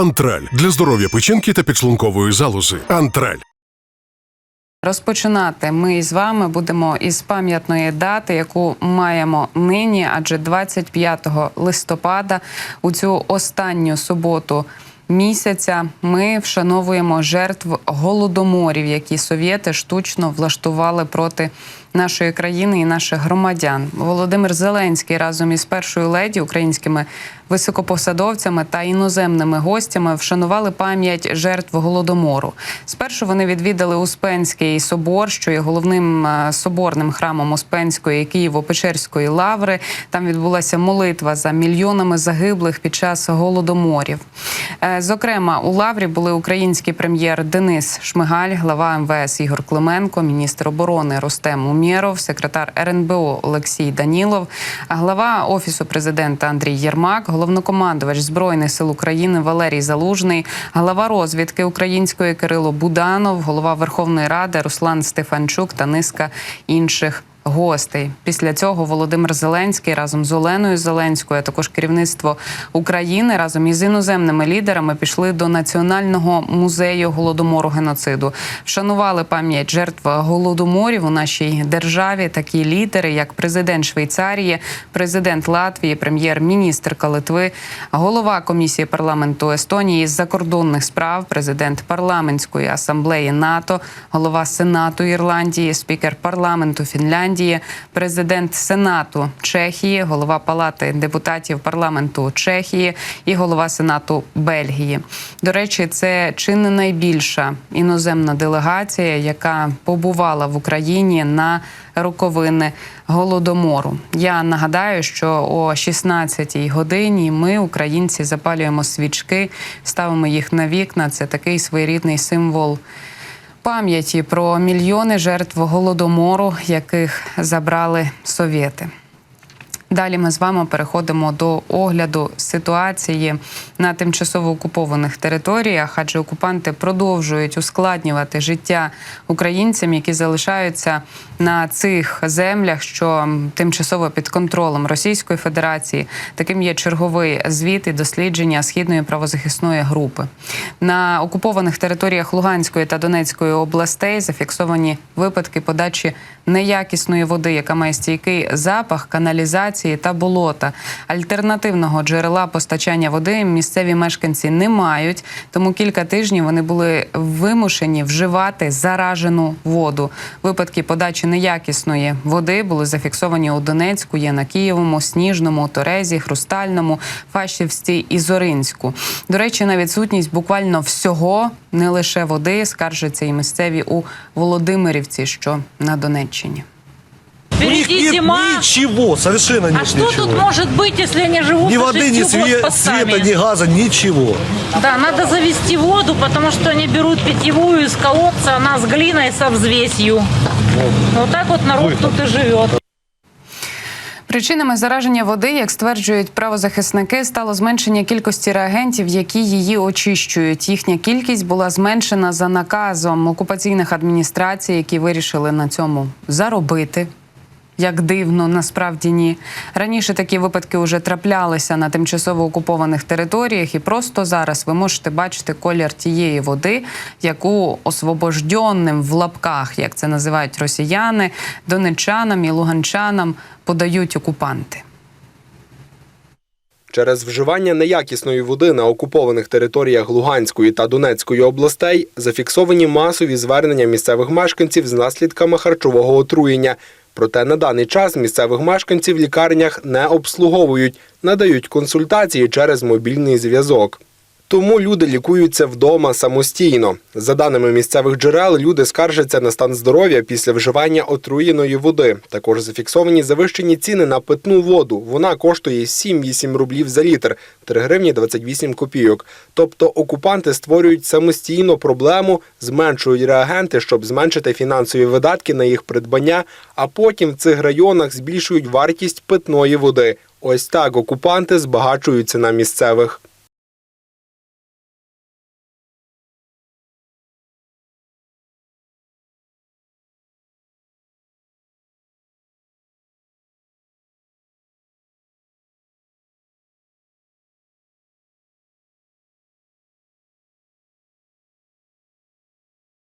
Антраль для здоров'я печінки та підшлункової залози. Антраль. Розпочинати ми з вами будемо із пам'ятної дати, яку маємо нині, адже 25 листопада, у цю останню суботу місяця, ми вшановуємо жертв голодоморів, які совєти штучно влаштували проти нашої країни і наших громадян. Володимир Зеленський разом із першою леді українськими високопосадовцями та іноземними гостями вшанували пам'ять жертв голодомору. Спершу вони відвідали Успенський собор, що є головним е, соборним храмом Успенської Києво-Печерської лаври. Там відбулася молитва за мільйонами загиблих під час голодоморів. Е, Зокрема, у лаврі були український прем'єр Денис Шмигаль, глава МВС Ігор Клименко, міністр оборони Ростем Умєров, секретар РНБО Олексій Данілов, глава офісу президента Андрій Єрмак, головнокомандувач збройних сил України Валерій Залужний, глава розвідки української Кирило Буданов, голова Верховної Ради Руслан Стефанчук та низка інших. Гостей після цього Володимир Зеленський разом з Оленою Зеленською, а також керівництво України разом із іноземними лідерами пішли до національного музею голодомору геноциду. Вшанували пам'ять жертв голодоморів у нашій державі. Такі лідери, як президент Швейцарії, президент Латвії, прем'єр-міністрка Литви, голова комісії парламенту Естонії з закордонних справ, президент парламентської асамблеї НАТО, голова Сенату Ірландії, спікер парламенту Фінляндії, президент Сенату Чехії, голова Палати депутатів парламенту Чехії і голова Сенату Бельгії. До речі, це чи не найбільша іноземна делегація, яка побувала в Україні на роковини голодомору. Я нагадаю, що о 16-й годині ми, українці, запалюємо свічки, ставимо їх на вікна. Це такий своєрідний символ пам'яті про мільйони жертв голодомору, яких забрали совєти. Далі ми з вами переходимо до огляду ситуації на тимчасово окупованих територіях, адже окупанти продовжують ускладнювати життя українцям, які залишаються на цих землях, що тимчасово під контролем Російської Федерації. Таким є черговий звіт і дослідження східної правозахисної групи. На окупованих територіях Луганської та Донецької областей зафіксовані випадки подачі неякісної води, яка має стійкий запах, каналізації та болота. Альтернативного джерела постачання води місцеві мешканці не мають, тому кілька тижнів вони були вимушені вживати заражену воду. Випадки подачі неякісної води були зафіксовані у Донецьку, є на Києвому, Сніжному, Торезі, Хрустальному, Фащівці і Зоринську. До речі, на відсутність буквально всього, не лише води, скаржаться і місцеві у Володимирівці, що на Донеччині. У них Впереди нет зима. ничего, совершенно нет А что ничего. тут может быть, если они живут Ни под воды, ни шестью све- госпостами? света, ни газа, ничего. Да, надо завести воду, потому что они берут питьевую из колодца, она с глиной, со взвесью. Вот так вот народ Выход. тут и живет. Причинами зараження води, як стверджують правозахисники, стало зменшення кількості реагентів, які її очищують. Їхня кількість була зменшена за наказом окупаційних адміністрацій, які вирішили на цьому заробити. Як дивно, насправді ні. Раніше такі випадки вже траплялися на тимчасово окупованих територіях, і просто зараз ви можете бачити колір тієї води, яку освобожденним в лапках, як це називають росіяни, донечанам і луганчанам подають окупанти. Через вживання неякісної води на окупованих територіях Луганської та Донецької областей зафіксовані масові звернення місцевих мешканців з наслідками харчового отруєння. Проте на даний час місцевих мешканців в лікарнях не обслуговують, надають консультації через мобільний зв'язок. Тому люди лікуються вдома самостійно. За даними місцевих джерел, люди скаржаться на стан здоров'я після вживання отруєної води. Також зафіксовані завищені ціни на питну воду. Вона коштує 7-8 рублів за літр, 3 гривні 28 копійок. Тобто окупанти створюють самостійно проблему, зменшують реагенти, щоб зменшити фінансові видатки на їх придбання, а потім в цих районах збільшують вартість питної води. Ось так окупанти збагачуються на місцевих.